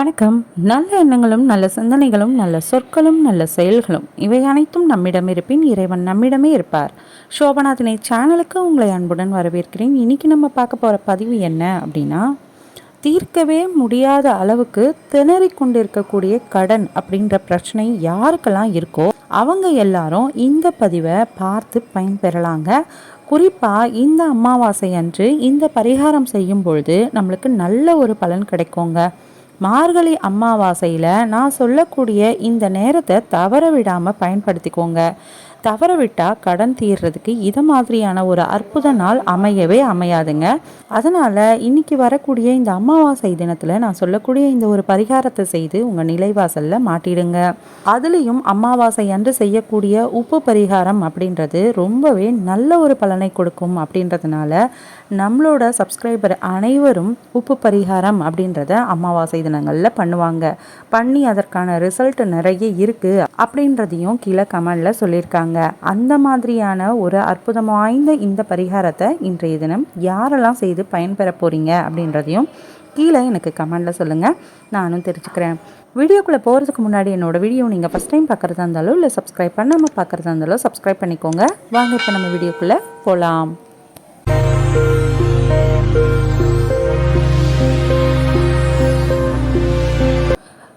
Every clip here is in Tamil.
வணக்கம். நல்ல எண்ணங்களும் நல்ல சிந்தனைகளும் நல்ல சொற்களும் நல்ல செயல்களும் இவை அனைத்தும் நம்மிடம் இருப்பின் இறைவன் நம்மிடமே இருப்பார். சோபநாதினை சேனலுக்கு உங்களை அன்புடன் வரவேற்கிறேன். இன்னைக்கு நம்ம பார்க்க போகிற பதிவு என்ன அப்படின்னா தீர்க்கவே முடியாத அளவுக்கு திணறிக் கொண்டிருக்கக்கூடிய கடன் அப்படின்ற பிரச்சனை யாருக்கெல்லாம் இருக்கோ அவங்க எல்லாரும் இந்த பதிவை பார்த்து பயன்பெறலாங்க. குறிப்பாக இந்த அமாவாசை அன்று இந்த பரிகாரம் செய்யும் பொழுது நம்மளுக்கு நல்ல ஒரு பலன் கிடைக்குங்க. மார்கழி அமாவாசையில் நான் சொல்லக்கூடிய இந்த நேரத்தை தவற விடாமல் பயன்படுத்திக்கோங்க. தவற விட்டால் கடன் தீர்றதுக்கு இது மாதிரியான ஒரு அற்புத நாள் அமையவே அமையாதுங்க. அதனால் இன்னைக்கு வரக்கூடிய இந்த அமாவாசை தினத்தில் நான் சொல்லக்கூடிய இந்த ஒரு பரிகாரத்தை செய்து உங்கள் நிலைவாசலில் மாட்டிடுங்க. அதுலேயும் அமாவாசை அன்று செய்யக்கூடிய உப்பு பரிகாரம் அப்படின்றது ரொம்பவே நல்ல ஒரு பலனை கொடுக்கும் அப்படின்றதுனால நம்மளோட சப்ஸ்கிரைபர் அனைவரும் உப்பு பரிகாரம் அப்படின்றத அமாவாசை தினங்களில் பண்ணுவாங்க. பண்ணி அதற்கான ரிசல்ட் நிறைய இருக்குது அப்படின்றதையும் கீழே கமெண்டில் சொல்லியிருக்காங்க. அந்த மாதிரியான ஒரு அற்புதம் வாய்ந்த இந்த பரிகாரத்தை இன்றைய தினம் யாரெல்லாம் செய்து பயன்பெற போகிறீங்க அப்படின்றதையும் கீழே எனக்கு கமெண்டில் சொல்லுங்கள் நானும் தெரிஞ்சுக்கிறேன். வீடியோக்குள்ளே போகிறதுக்கு முன்னாடி என்னோட வீடியோ நீங்கள் ஃபஸ்ட் டைம் பார்க்குறதா இருந்தாலும் இல்லை சப்ஸ்கிரைப் பண்ணாமல் பார்க்குறதா இருந்தாலும் சப்ஸ்கிரைப் பண்ணிக்கோங்க. வாங்க இப்போ நம்ம வீடியோக்குள்ளே போகலாம்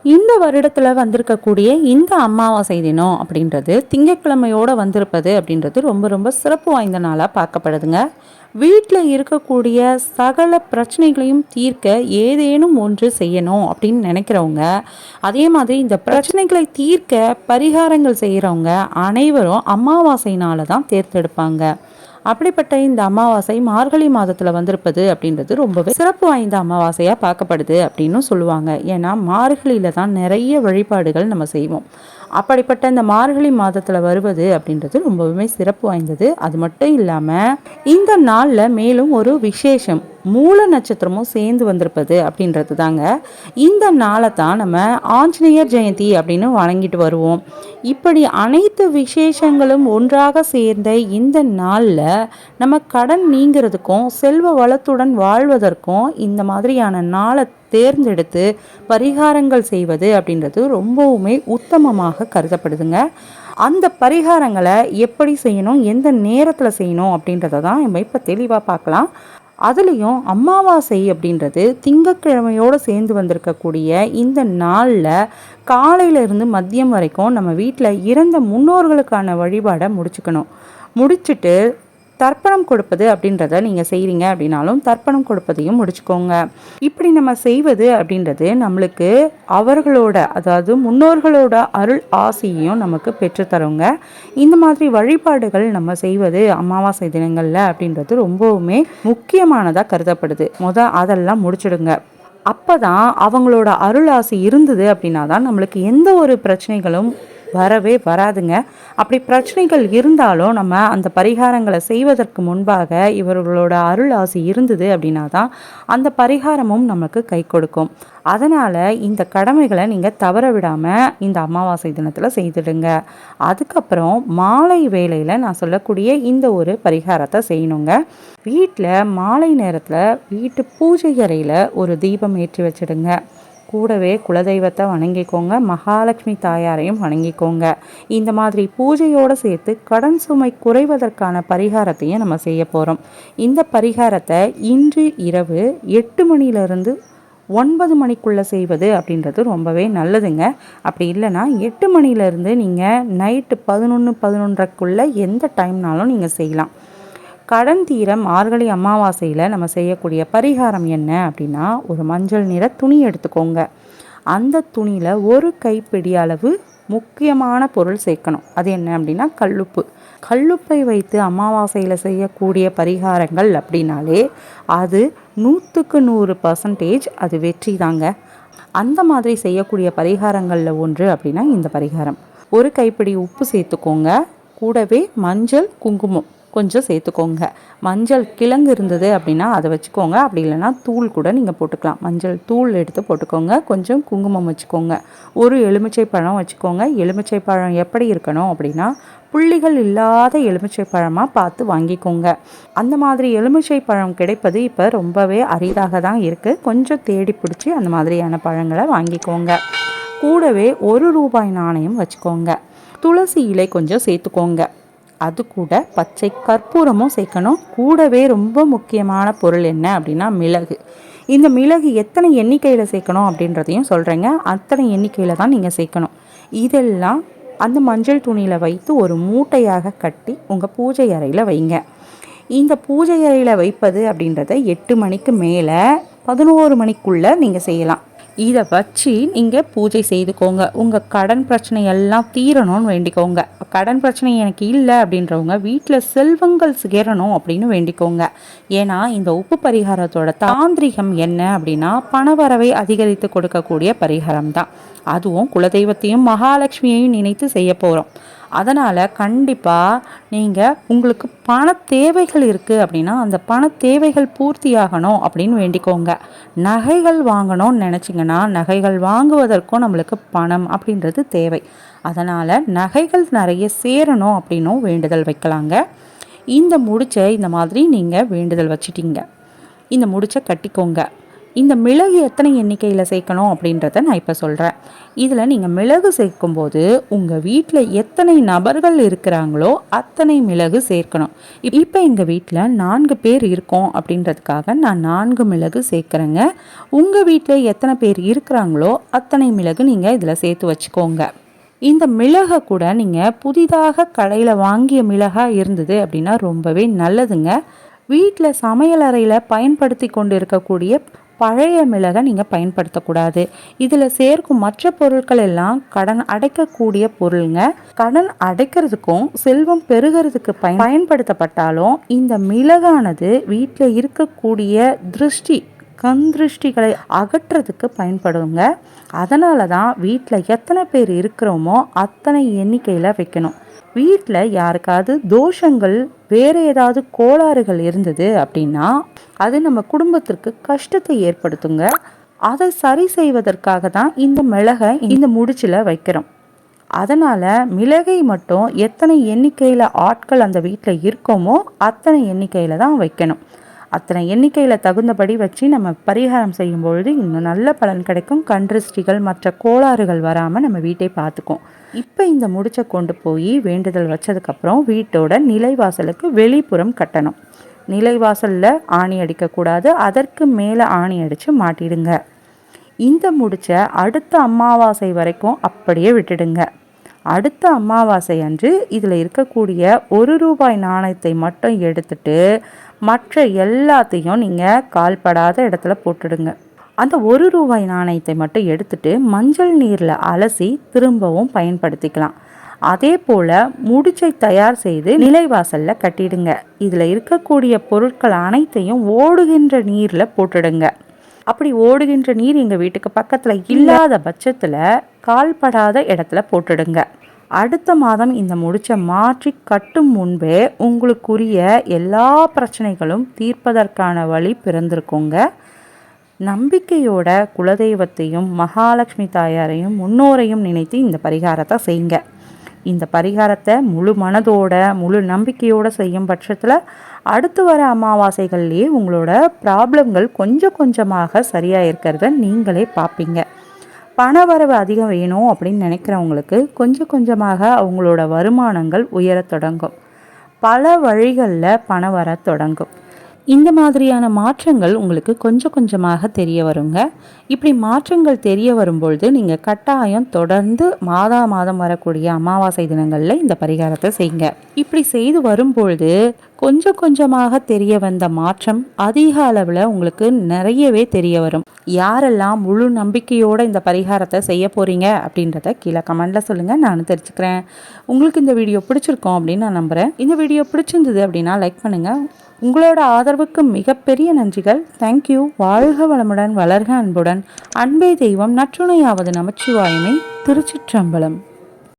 இந்த வருடத்தில் வந்திருக்கக்கூடிய இந்த அமாவாசை தினம் அப்படின்றது திங்கட்கிழமையோடு வந்திருப்பது அப்படின்றது ரொம்ப ரொம்ப சிறப்பு வாய்ந்த நாளாக பார்க்கப்படுதுங்க. வீட்டில் இருக்கக்கூடிய சகல பிரச்சனைகளையும் தீர்க்க ஏதேனும் ஒன்று செய்யணும் அப்படின்னு நினைக்கிறவங்க அதே மாதிரி இந்த பிரச்சனைகளை தீர்க்க பரிகாரங்கள் செய்கிறவங்க அனைவரும் அமாவாசைனால தான் தேர்ந்தெடுப்பாங்க. அப்படிப்பட்ட இந்த அமாவாசை மார்கழி மாதத்தில் வந்திருப்பது அப்படின்றது ரொம்பவே சிறப்பு வாய்ந்த அமாவாசையாக பார்க்கப்படுது அப்படின்னு சொல்லுவாங்க. ஏன்னா மார்கழியில் தான் நிறைய வழிபாடுகள் நம்ம செய்வோம். அப்படிப்பட்ட இந்த மார்கழி மாதத்தில் வருவது அப்படின்றது ரொம்பவுமே சிறப்பு வாய்ந்தது. அது மட்டும் இல்லாமல் இந்த நாளில் மேலும் ஒரு விசேஷம் மூல நட்சத்திரமும் சேர்ந்து வந்திருப்பது அப்படின்றது தாங்க இந்த நாளை தான் நம்ம ஆஞ்சநேயர் ஜெயந்தி அப்படின்னு வணங்கிட்டு வருவோம். இப்படி அனைத்து விசேஷங்களும் ஒன்றாக சேர்ந்த இந்த நாளில் நம்ம கடன் நீங்கிறதுக்கும் செல்வ வளத்துடன் வாழ்வதற்கும் இந்த மாதிரியான நாளை தேர்ந்தெடுத்து பரிகாரங்கள் செய்வது அப்படின்றது ரொம்பவுமே உத்தமமாக கருதப்படுதுங்க. அந்த பரிகாரங்களை எப்படி செய்யணும் எந்த நேரத்தில் செய்யணும் அப்படின்றத தான் நம்ம இப்போ தெளிவாக பார்க்கலாம். அதுலேயும் அமாவாசை அப்படின்றது திங்கக்கிழமையோடு சேர்ந்து வந்திருக்கக்கூடிய இந்த நாளில் காலையிலேருந்து மதியம் வரைக்கும் நம்ம வீட்டில் இறந்த முன்னோர்களுக்கான வழிபாடை முடிச்சுக்கணும். முடிச்சுட்டு தர்ப்பணம் கொடுப்பது அப்படின்றத நீங்கள் செய்கிறீங்க அப்படின்னாலும் தர்ப்பணம் கொடுப்பதையும் முடிச்சுக்கோங்க. இப்படி நம்ம செய்வது அப்படின்றது நம்மளுக்கு அவர்களோட அதாவது முன்னோர்களோட அருள் ஆசையையும் நமக்கு பெற்றுத்தருங்க இந்த மாதிரி வழிபாடுகள் நம்ம செய்வது அமாவாசை தினங்களில் அப்படின்றது ரொம்பவுமே முக்கியமானதாக கருதப்படுது. முத அதெல்லாம் முடிச்சிடுங்க. அப்போ தான் அவங்களோட அருள் ஆசை இருந்தது அப்படின்னா தான் நம்மளுக்கு எந்த ஒரு பிரச்சனைகளும் வரவே வராதுங்க. அப்படி பிரச்சனைகள் இருந்தாலும் நம்ம அந்த பரிகாரங்களை செய்வதற்கு முன்பாக இவர்களோட அருள் ஆசி இருந்தது அப்படின்னா தான் அந்த பரிகாரமும் நமக்கு கை கொடுக்கும். அதனால் இந்த கடமைகளை நீங்கள் தவற விடாமல் இந்த அமாவாசை தினத்தில் செய்துடுங்க. அதுக்கப்புறம் மாலை வேளையில் நான் சொல்லக்கூடிய இந்த ஒரு பரிகாரத்தை செய்யணுங்க. வீட்டில் மாலை நேரத்தில் வீட்டு பூஜை அறையில் ஒரு தீபம் ஏற்றி வச்சிடுங்க. கூடவே குலதெய்வத்தை வணங்கிக்கோங்க மகாலட்சுமி தாயாரையும் வணங்கிக்கோங்க. இந்த மாதிரி பூஜையோடு சேர்த்து கடன் சுமை குறைவதற்கான பரிகாரத்தையும் நம்ம செய்ய போகிறோம் இந்த பரிகாரத்தை இன்று இரவு எட்டு மணிலேருந்து ஒன்பது மணிக்குள்ளே செய்வது அப்படின்றது ரொம்பவே நல்லதுங்க. அப்படி இல்லைன்னா எட்டு மணிலேருந்து நீங்கள் நைட்டு பதினொன்று பதினொன்றக்குள்ளே எந்த டைம்னாலும் நீங்கள் செய்யலாம். கடன் தீர மார்கழி அமாவாசையில் நம்ம செய்யக்கூடிய பரிகாரம் என்ன அப்படின்னா ஒரு மஞ்சள் நிற துணி எடுத்துக்கோங்க. அந்த துணியில் ஒரு கைப்பிடி அளவு முக்கியமான பொருள் சேர்க்கணும். அது என்ன அப்படின்னா கல்லுப்பு. கல்லுப்பை வைத்து அமாவாசையில் செய்யக்கூடிய பரிகாரங்கள் அப்படின்னாலே அது நூற்றுக்கு நூறு பர்சன்டேஜ் அது வெற்றி தாங்க. அந்த மாதிரி செய்யக்கூடிய பரிகாரங்களில் ஒன்று அப்படின்னா இந்த பரிகாரம். ஒரு கைப்பிடி உப்பு சேர்த்துக்கோங்க. கூடவே மஞ்சள் குங்குமம். கொஞ்சம் சேர்த்துக்கோங்க. மஞ்சள் கிழங்கு இருந்தது அப்படின்னா அதை வச்சுக்கோங்க. அப்படி இல்லைன்னா தூள் கூட நீங்கள் போட்டுக்கலாம். மஞ்சள் தூள் எடுத்து போட்டுக்கோங்க. கொஞ்சம் குங்குமம் வச்சுக்கோங்க. ஒரு எலுமிச்சை பழம் வச்சுக்கோங்க. எலுமிச்சை பழம் எப்படி இருக்கணும் அப்படின்னா புள்ளிகள் இல்லாத எலுமிச்சை பழமாக பார்த்து வாங்கிக்கோங்க. அந்த மாதிரி எலுமிச்சை பழம் கிடைப்பது இப்போ ரொம்பவே அரிதாக தான் இருக்குது கொஞ்சம் தேடி பிடிச்சி அந்த மாதிரியான பழங்களை வாங்கிக்கோங்க. கூடவே ஒரு ரூபாய் நாணயம் வச்சுக்கோங்க. துளசி இலை கொஞ்சம் சேர்த்துக்கோங்க. அது கூட பச்சை கற்பூரமும் சேர்க்கணும். கூடவே ரொம்ப முக்கியமான பொருள் என்ன அப்படின்னா மிளகு. இந்த மிளகு எத்தனை எண்ணிக்கையில் சேர்க்கணும் அப்படின்றதையும் சொல்கிறேங்க அத்தனை எண்ணிக்கையில் தான் நீங்கள் சேர்க்கணும். இதெல்லாம் அந்த மஞ்சள் துணியில் வைத்து ஒரு மூட்டையாக கட்டி உங்கள் பூஜை அறையில் வைங்க. இந்த பூஜை அறையில் வைப்பது அப்படின்றத எட்டு மணிக்கு மேலே பதினோரு மணிக்குள்ளே நீங்கள் செய்யலாம். இதை வச்சு நீங்கள் பூஜை செய்துக்கோங்க. உங்கள் கடன் பிரச்சனை எல்லாம் தீரணும்னு வேண்டிக்கோங்க. கடன் பிரச்சனை எனக்கு இல்லை அப்படின்றவங்க வீட்டில் செல்வங்கள் சேரணும் அப்படின்னு வேண்டிக்கோங்க. ஏன்னா இந்த உப்பு பரிகாரத்தோட தாந்திரிகம் என்ன அப்படின்னா பணவரவை அதிகரித்து கொடுக்கக்கூடிய பரிகாரம் தான் அதுவும் குலதெய்வத்தையும் மகாலட்சுமியையும் நினைத்து செய்ய போகிறோம் அதனால் கண்டிப்பாக நீங்கள் உங்களுக்கு பண தேவைகள் இருக்குது அப்படின்னா அந்த பண தேவைகள் பூர்த்தியாகணும் அப்படின்னு வேண்டிக்கோங்க. நகைகள் வாங்கணும்னு நினச்சிங்கன்னா நகைகள் வாங்குவதற்கும் நம்மளுக்கு பணம் அப்படின்றது தேவை. அதனால் நகைகள் நிறைய சேரணும் அப்படின்னும் வேண்டுதல் வைக்கலாங்க. இந்த முடிச்சை இந்த மாதிரி நீங்கள் வேண்டுதல் வச்சிட்டீங்க. இந்த முடிச்சை கட்டிக்கோங்க. இந்த மிளகு எத்தனை எண்ணிக்கையில் சேர்க்கணும் அப்படின்றத நான் இப்போ சொல்கிறேன் இதில் நீங்கள் மிளகு சேர்க்கும்போது உங்கள் வீட்டில் எத்தனை நபர்கள் இருக்கிறாங்களோ அத்தனை மிளகு சேர்க்கணும். இப்போ எங்கள் வீட்டில் நான்கு பேர் இருக்கோம் அப்படின்றதுக்காக நான் நான்கு மிளகு சேர்க்குறேங்க. உங்கள் வீட்டில் எத்தனை பேர் இருக்கிறாங்களோ அத்தனை மிளகு நீங்கள் இதில் சேர்த்து வச்சுக்கோங்க. இந்த மிளகை கூட நீங்கள் புதிதாக கடையில் வாங்கிய மிளகாக இருந்தது அப்படின்னா ரொம்பவே நல்லதுங்க. வீட்டில் சமையலறையில் பயன்படுத்தி கொண்டு இருக்கக்கூடிய பழைய மிளகை நீங்கள் பயன்படுத்தக்கூடாது. இதில் சேர்க்கும் மற்ற பொருட்கள் எல்லாம் கடன் அடைக்கக்கூடிய பொருளுங்க. கடன் அடைக்கிறதுக்கும் செல்வம் பெருகிறதுக்கு பயன் பயன்படுத்தப்பட்டாலும் இந்த மிளகானது வீட்டில் இருக்கக்கூடிய திருஷ்டி கந்திருஷ்டிகளை அகற்றுறதுக்கு பயன்படுங்க. அதனால தான் வீட்டில் எத்தனை பேர் இருக்கிறோமோ அத்தனை எண்ணிக்கையில் வைக்கணும். வீட்டில் யாருக்காவது தோஷங்கள் வேறு ஏதாவது கோளாறுகள் இருந்தது அப்படின்னா அது நம்ம குடும்பத்திற்கு கஷ்டத்தை ஏற்படுத்துங்க. அதை சரி செய்வதற்காக தான் இந்த மிளகை இந்த முடிச்சில் வைக்கிறோம். அதனால் மிளகை மட்டும் எத்தனை எண்ணிக்கையில் ஆட்கள் அந்த வீட்டில் இருக்கோமோ அத்தனை எண்ணிக்கையில் தான் வைக்கணும். அத்தனை எண்ணிக்கையில் தகுந்தபடி வச்சு நம்ம பரிகாரம் செய்யும் பொழுது இன்னும் நல்ல பலன் கிடைக்கும். கண்ட்ரிஸ்டிகள் மற்ற கோளாறுகள் வராமல் நம்ம வீட்டை பார்த்துக்கும். இப்போ இந்த முடிச்சை கொண்டு போய் வேண்டுதல் வச்சதுக்கப்புறம் வீட்டோட நிலைவாசலுக்கு வெளிப்புறம் கட்டணும். நிலைவாசலில் ஆணி அடிக்கக்கூடாது அதற்கு மேலே ஆணி அடித்து மாட்டிடுங்க. இந்த முடிச்ச அடுத்த அமாவாசை வரைக்கும் அப்படியே விட்டுடுங்க. அடுத்த அமாவாசை அன்று இதில் இருக்கக்கூடிய ஒரு ரூபாய் நாணயத்தை மட்டும் எடுத்துட்டு மற்ற எல்லாத்தையும் நீங்கள் கால்படாத இடத்துல போட்டுடுங்க. அந்த ஒரு ரூபாய் நாணயத்தை மட்டும் எடுத்துட்டு மஞ்சள் நீரில் அலசி திரும்பவும் பயன்படுத்திக்கலாம். அதே போல் முடிச்சை தயார் செய்து நிலைவாசலில் கட்டிடுங்க. இதில் இருக்கக்கூடிய பொருட்கள் அனைத்தையும் ஓடுகின்ற நீரில் போட்டுடுங்க. அப்படி ஓடுகின்ற நீர் எங்கள் வீட்டுக்கு பக்கத்தில் இல்லாத பட்சத்தில் கால்படாத இடத்துல போட்டுடுங்க. அடுத்த மாதம் இந்த முடிச்சை மாற்றி கட்டும் முன்பே உங்களுக்குரிய எல்லா பிரச்சனைகளும் தீர்ப்பதற்கான வழி பிறந்திருக்குங்க. நம்பிக்கையோட குலதெய்வத்தையும் மகாலட்சுமி தாயாரையும் முன்னோரையும் நினைத்து இந்த பரிகாரத்தை செய்யுங்க. இந்த பரிகாரத்தை முழு மனதோட முழு நம்பிக்கையோடு செய்யும் பட்சத்தில் அடுத்து வர அமாவாசைகள்லேயே உங்களோட ப்ராப்ளங்கள் கொஞ்சம் கொஞ்சமாக சரியாக இருக்கிறத நீங்களே பார்ப்பீங்க. பண வரவு அதிகம் வேணும் அப்படின்னு நினைக்கிறவங்களுக்கு கொஞ்சம் கொஞ்சமாக அவங்களோட வருமானங்கள் உயரத் தொடங்கும். பல வழிகளில் பணம் வர தொடங்கும். இந்த மாதிரியான மாற்றங்கள் உங்களுக்கு கொஞ்சம் கொஞ்சமாக தெரிய வருங்க. இப்படி மாற்றங்கள் தெரிய வரும்பொழுது நீங்கள் கட்டாயம் தொடர்ந்து மாதா மாதம் வரக்கூடிய அமாவாசை தினங்களில் இந்த பரிகாரத்தை செய்யுங்க. இப்படி செய்து வரும்பொழுது கொஞ்சம் கொஞ்சமாக தெரிய வந்த மாற்றம் அதிக அளவில் உங்களுக்கு நிறையவே தெரிய வரும். யாரெல்லாம் முழு நம்பிக்கையோடு இந்த பரிகாரத்தை செய்ய போகிறீங்க அப்படின்றத கீழே கமெண்டில் சொல்லுங்கள் நான் தெரிஞ்சுக்கிறேன். உங்களுக்கு இந்த வீடியோ பிடிச்சிருக்கோம் அப்படின்னு நான் நம்புகிறேன் இந்த வீடியோ பிடிச்சிருந்தது அப்படின்னா லைக் பண்ணுங்கள் உங்களோட ஆதரவுக்கு மிகப்பெரிய நன்றிகள். தேங்க்யூ வாழ்க வளமுடன் வளர்க அன்புடன். அன்பே தெய்வம் நற்றுணையாவது நமச்சிவாயுமே. திருச்சிற்றம்பலம்.